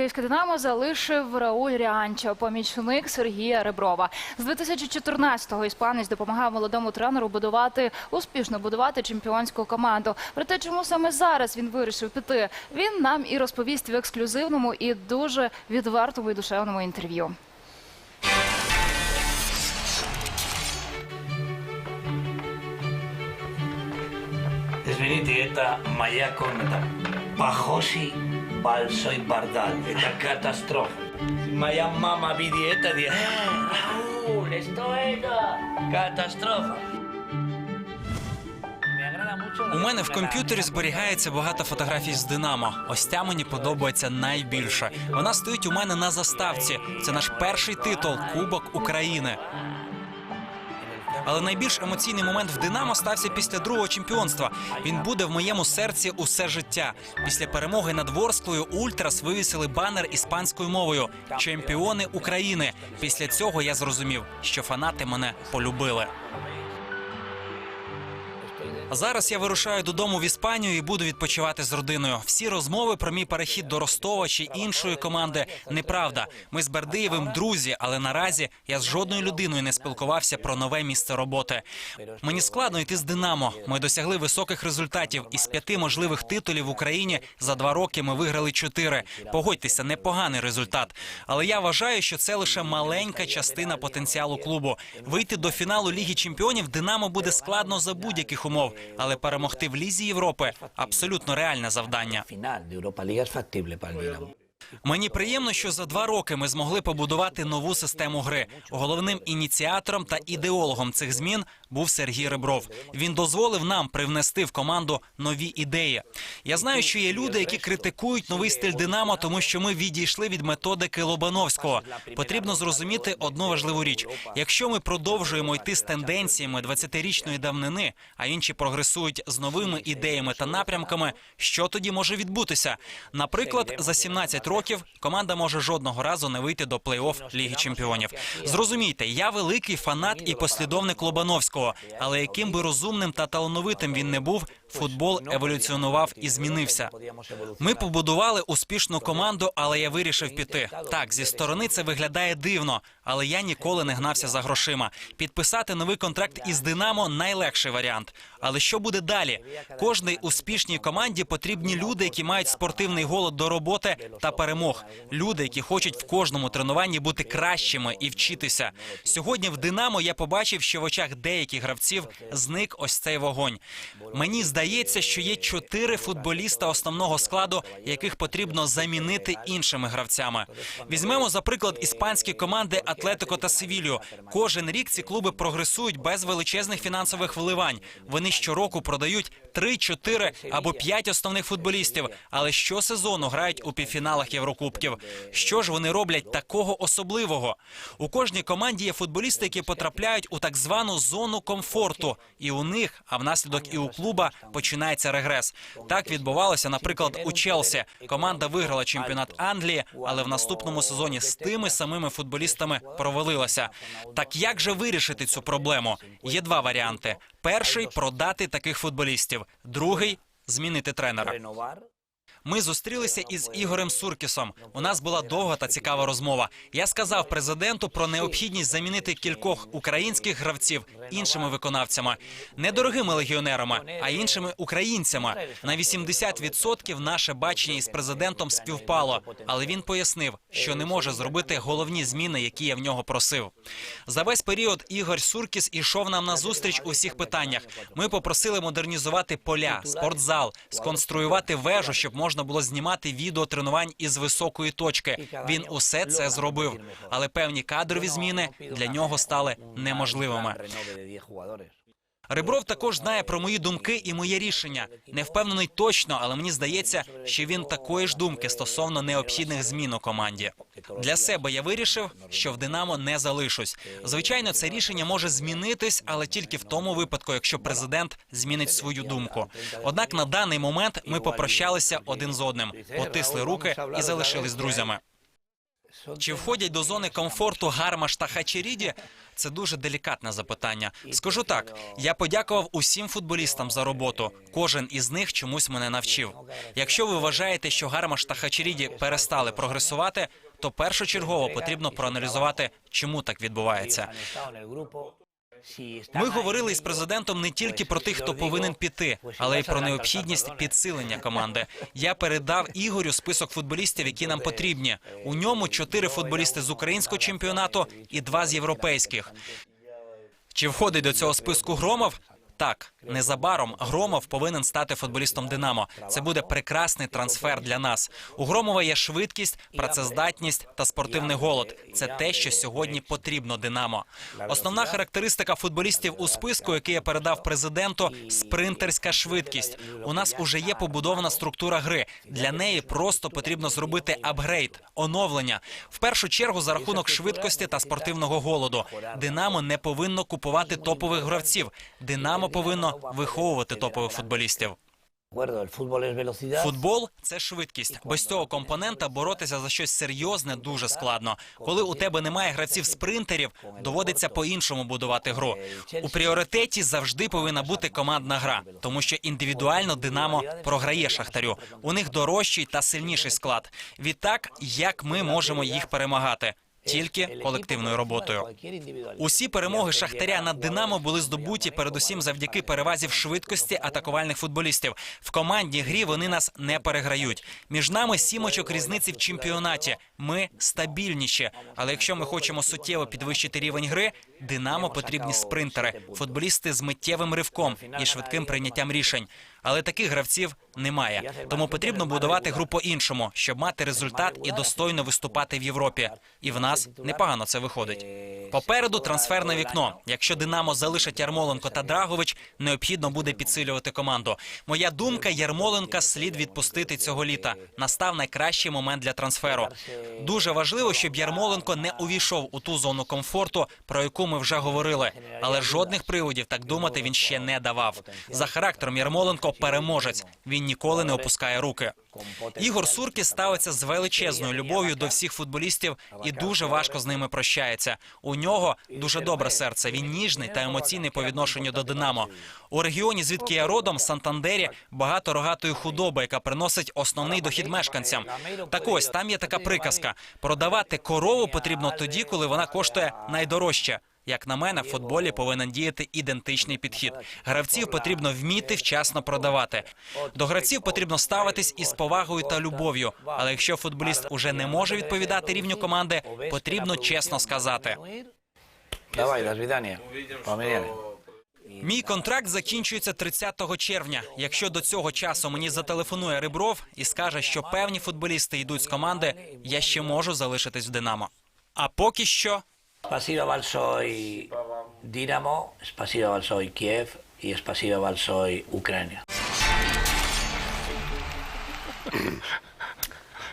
Київське Динамо залишив Рауль Ріанчо, помічник Сергія Реброва. З 2014-го іспанець допомагав молодому тренеру будувати успішно будувати чемпіонську команду. Про те, чому саме зараз він вирішив піти, він нам і розповість в ексклюзивному і дуже відвертому і душевному інтерв'ю. Извините, это моя комната. Похожий большой бардак. Это катастрофа. Моя мама видит это и... «Э, Рауль, что это? Катастрофа. Me agrada mucho la- У мене в комп'ютері зберігається багато фотографій з Динамо. Ось ця мені подобається найбільше. Вона стоїть у мене на заставці. Це наш перший титул Кубок України. Але найбільш емоційний момент в Динамо стався після другого чемпіонства. Він буде в моєму серці усе життя. Після перемоги над Ворсклою Ультрас вивісили банер іспанською мовою Чемпіони України. Після цього я зрозумів, що фанати мене полюбили. Зараз я вирушаю додому в Іспанію і буду відпочивати з родиною. Всі розмови про мій перехід до Ростова чи іншої команди неправда. Ми з Бердиєвим друзі, але наразі я з жодною людиною не спілкувався про нове місце роботи. Мені складно йти з Динамо. Ми досягли високих результатів. Із п'яти можливих титулів в Україні за два роки ми виграли чотири. Погодьтеся, непоганий результат. Але я вважаю, що це лише маленька частина потенціалу клубу. Вийти до фіналу Ліги Чемпіонів Динамо буде складно за будь-яких умов, але перемогти в Лізі Європи абсолютно реальне завдання. Мені приємно, що за два роки ми змогли побудувати нову систему гри. Головним ініціатором та ідеологом цих змін був Сергій Ребров. Він дозволив нам привнести в команду нові ідеї. Я знаю, що є люди, які критикують новий стиль Динамо, тому що ми відійшли від методики Лобановського. Потрібно зрозуміти одну важливу річ: якщо ми продовжуємо йти з тенденціями 20-річної давнини, а інші прогресують з новими ідеями та напрямками, що тоді може відбутися? Наприклад, за 17 років команда може жодного разу не вийти до плей-офф Ліги Чемпіонів. Зрозумійте, я великий фанат і послідовник Лобановського, але яким би розумним та талановитим він не був, футбол еволюціонував і змінився. Ми побудували успішну команду, але я вирішив піти. Так, зі сторони це виглядає дивно, але я ніколи не гнався за грошима. Підписати новий контракт із Динамо найлегший варіант. Але що буде далі? Кожній успішній команді потрібні люди, які мають спортивний голод до роботи та перемог. Люди, які хочуть в кожному тренуванні бути кращими і вчитися. Сьогодні в Динамо я побачив, що в очах деяких гравців зник ось цей вогонь. Мені здається, що є чотири футболіста основного складу, яких потрібно замінити іншими гравцями. Візьмемо за приклад іспанські команди Атлетико та Севілью. Кожен рік ці клуби прогресують без величезних фінансових вливань. Вони щороку продають 3, 4 або 5 основних футболістів, але щосезону грають у півфіналах Єврокубків. Що ж вони роблять такого особливого? У кожній команді є футболісти, які потрапляють у так звану зону комфорту, і у них, а внаслідок і у клуба починається регрес. Так відбувалося, наприклад, у Челсі. Команда виграла чемпіонат Англії, але в наступному сезоні з тими самими футболістами провалилася. Так як же вирішити цю проблему? Є два варіанти: перший продати таких футболістів, другий змінити тренера. Ми зустрілися із Ігорем Суркісом. У нас була довга та цікава розмова. Я сказав президенту про необхідність замінити кількох українських гравців іншими виконавцями, не дорогими легіонерами, а іншими українцями. На 80% наше бачення із президентом співпало, але він пояснив, що не може зробити головні зміни, які я в нього просив. За весь період Ігор Суркіс ішов нам на зустріч у всіх питаннях. Ми попросили модернізувати поля, спортзал, сконструювати вежу, щоб можна було знімати відео тренувань із високої точки. Він усе це зробив, але певні кадрові зміни для нього стали неможливими. Renove de 10 jugadores. Ребров також знає про мої думки і моє рішення. Не впевнений точно, але мені здається, що він такої ж думки стосовно необхідних змін у команді. Для себе я вирішив, що в Динамо не залишусь. Звичайно, це рішення може змінитись, але тільки в тому випадку, якщо президент змінить свою думку. Однак на даний момент ми попрощалися один з одним, потисли руки і залишились друзями. Чи входять до зони комфорту Гармаш та Хачеріді? Це дуже делікатне запитання. Скажу так: я подякував усім футболістам за роботу. Кожен із них чомусь мене навчив. Якщо ви вважаєте, що Гармаш та Хачеріді перестали прогресувати, то першочергово потрібно проаналізувати, чому так відбувається. Ми говорили із президентом не тільки про тих, хто повинен піти, але й про необхідність підсилення команди. Я передав Ігорю список футболістів, які нам потрібні. У ньому чотири футболісти з українського чемпіонату і два з європейських. Чи входить до цього списку Громов? Так, незабаром Громов повинен стати футболістом Динамо. Це буде прекрасний трансфер для нас. У Громова є швидкість, працездатність та спортивний голод. Це те, що сьогодні потрібно Динамо. Основна характеристика футболістів у списку, який я передав президенту, спринтерська швидкість. У нас уже є побудована структура гри. Для неї просто потрібно зробити апгрейд, оновлення. В першу чергу за рахунок швидкості та спортивного голоду. Динамо не повинно купувати топових гравців. Динамо повинно виховувати топових футболістів. Футбол це швидкість. Без цього компонента боротися за щось серйозне дуже складно. Коли у тебе немає гравців спринтерів, доводиться по-іншому будувати гру. У пріоритеті завжди повинна бути командна гра, тому що індивідуально Динамо програє Шахтарю. У них дорожчий та сильніший склад. Відтак, як ми можемо їх перемагати? Тільки колективною роботою. Усі перемоги Шахтаря над Динамо були здобуті передусім завдяки перевазі в швидкості атакувальних футболістів. В командній грі вони нас не переграють. Між нами сім очок різниці в чемпіонаті. Ми стабільніші. Але якщо ми хочемо суттєво підвищити рівень гри, Динамо потрібні спринтери, футболісти з миттєвим ривком і швидким прийняттям рішень. Але таких гравців немає. Тому потрібно будувати гру по-іншому, щоб мати результат і достойно виступати в Європі. І в нас непогано це виходить. Попереду трансферне вікно. Якщо Динамо залишить Ярмоленко та Драгович, необхідно буде підсилювати команду. Моя думка, Ярмоленка слід відпустити цього літа. Настав найкращий момент для трансферу. Дуже важливо, щоб Ярмоленко не увійшов у ту зону комфорту, про яку ми вже говорили. Але жодних приводів так думати він ще не давав. За характером Ярмоленко переможець. Він ніколи не опускає руки. Ігор Суркіс ставиться з величезною любов'ю до всіх футболістів і дуже важко з ними прощається. У нього дуже добре серце. Він ніжний та емоційний по відношенню до Динамо. У регіоні, звідки я родом, Сантандері, багато рогатої худоби, яка приносить основний дохід мешканцям. Так ось там є така приказка: продавати корову потрібно тоді, коли вона коштує найдорожче. Як на мене, в футболі повинен діяти ідентичний підхід. Гравців потрібно вміти вчасно продавати. До гравців потрібно ставитись із повагою та любов'ю. Але якщо футболіст уже не може відповідати рівню команди, потрібно чесно сказати. Давай, до свидания. Померяли. Мій контракт закінчується 30 червня. Якщо до цього часу мені зателефонує Рибров і скаже, що певні футболісти йдуть з команди, я ще можу залишитись в Динамо. А поки що Спасибо большое Динамо, спасибо большое Киев и спасибо большое Украина.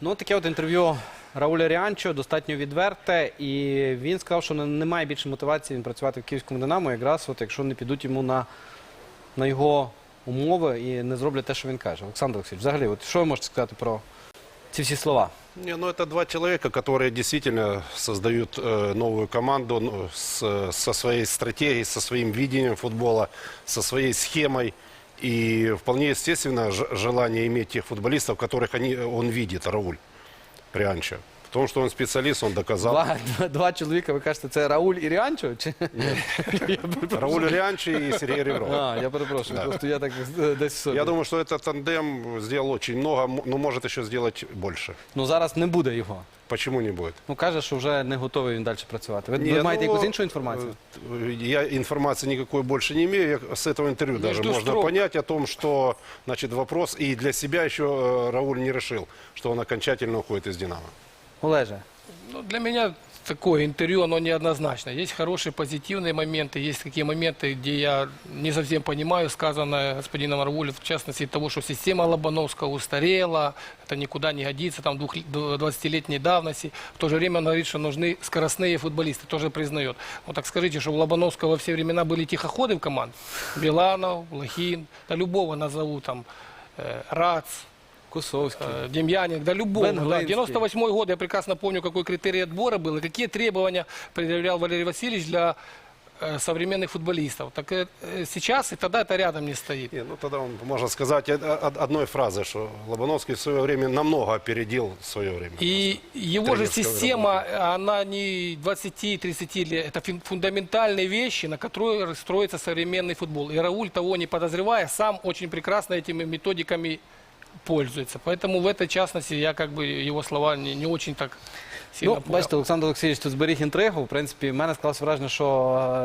Ну, таке от інтерв'ю Рауля Ріанчо достатньо відверте, і він сказав, що не- немає більше мотивації він працювати в київському Динамо, якраз от якщо не підуть йому на, на його умови і не зроблять те, що він каже. Олександр Олексійович, взагалі, от що ви можете сказати про ці всі слова? Не, ну это два человека, которые действительно создают э, новую команду ну, с- со своей стратегией, со своим видением футбола, со своей схемой. И вполне естественно ж- желание иметь тех футболистов, которых они, он видит, Рауль Прианчо. В том, что он специалист, он доказал. Два, два, два чоловіка, ви кажете, це Рауль і Ріанчо? Чи? Рауль Рианчо и Сергей Ребров. А, я перепрошую, просто я так е, десь в собі. Я думаю, что этот тандем сделал очень много, м- но может еще сделать больше. Ну зараз не буде його. Почему не будет? Ну каже, що вже не готовий він далі працювати. Ви, ви Не, маєте ну, якусь іншу інформацію? э, Я информации никакой больше не имею. Я с этого интервью даже Между можно строк. понять о том, что значит, вопрос и для себя еще э, Рауль не решил, что он окончательно уходит из «Динамо». Олеже, Ну, для меня такое интервью, оно неоднозначно. Есть хорошие позитивные моменты, есть такие моменты, где я не совсем понимаю сказанное господином Арвулем, в частности того, что система Лобановского устарела, это никуда не годится, там двух- д- 20-летней давности. В то же время он говорит, что нужны скоростные футболисты, тоже признает. Вот так скажите, что у Лобановского во все времена были тихоходы в команд? Биланов, Лохин, да любого назову, там, э, Рац, Косовський. э, Демьяненко, да любого. Бен Да. Глинский. 98 год, я прекрасно помню, какой критерий отбора был и какие требования предъявлял Валерий Васильевич для э, современных футболистов. Так э, э, сейчас и тогда это рядом не стоит. Не, ну тогда он, можно сказать одной фразой, что Лобановский в свое время намного опередил свое время. И его же система, она не 20-30 лет, это фундаментальные вещи, на которые строится современный футбол. И Рауль, того не подозревая, сам очень прекрасно этими методиками пользуется. Поэтому в этой частности я как бы его слова не, не очень так сильно Ну, понял. бачите, Олександр Олексійович тут зберіг інтригу. В принципі, в мене склалось враження, що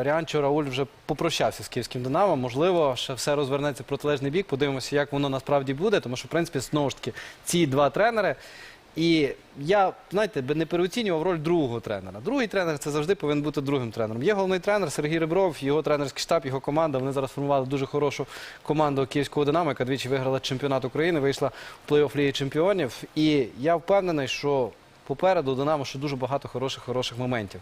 е, Ріанчо Рауль вже попрощався з київським Динамо. Можливо, ще все розвернеться в протилежний бік. Подивимося, як воно насправді буде. Тому що, в принципі, знову ж таки, ці два тренери. І я, знаєте, би не переоцінював роль другого тренера. Другий тренер це завжди повинен бути другим тренером. Є головний тренер Сергій Ребров, його тренерський штаб, його команда. Вони зараз формували дуже хорошу команду київського Динамо, яка двічі виграла чемпіонат України, вийшла в плей-офф Ліги Чемпіонів. І я впевнений, що попереду Динамо ще дуже багато хороших хороших моментів.